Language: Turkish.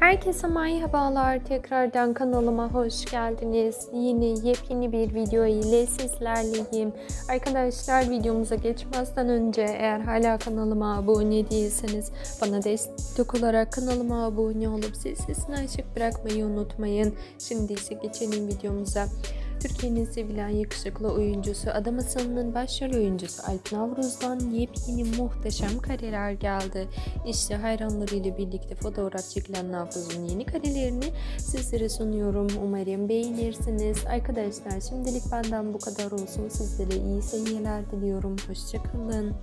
Herkese merhabalar. Tekrardan kanalıma hoş geldiniz. Yine yepyeni bir video ile sizlerleyim. Arkadaşlar videomuza geçmezden önce eğer hala kanalıma abone değilseniz bana destek olarak kanalıma abone olup zil sesini açık bırakmayı unutmayın. Şimdi ise geçelim videomuza. Türkiye'nin sevilen yakışıklı oyuncusu Adam Aslan'ın başrol oyuncusu Alp Navruz'dan yepyeni muhteşem kareler geldi. İşte hayranlarıyla birlikte fotoğraf çekilen Navruz'un yeni karelerini sizlere sunuyorum. Umarım beğenirsiniz. Arkadaşlar şimdilik benden bu kadar olsun. Sizlere iyi seyirler diliyorum. Hoşçakalın.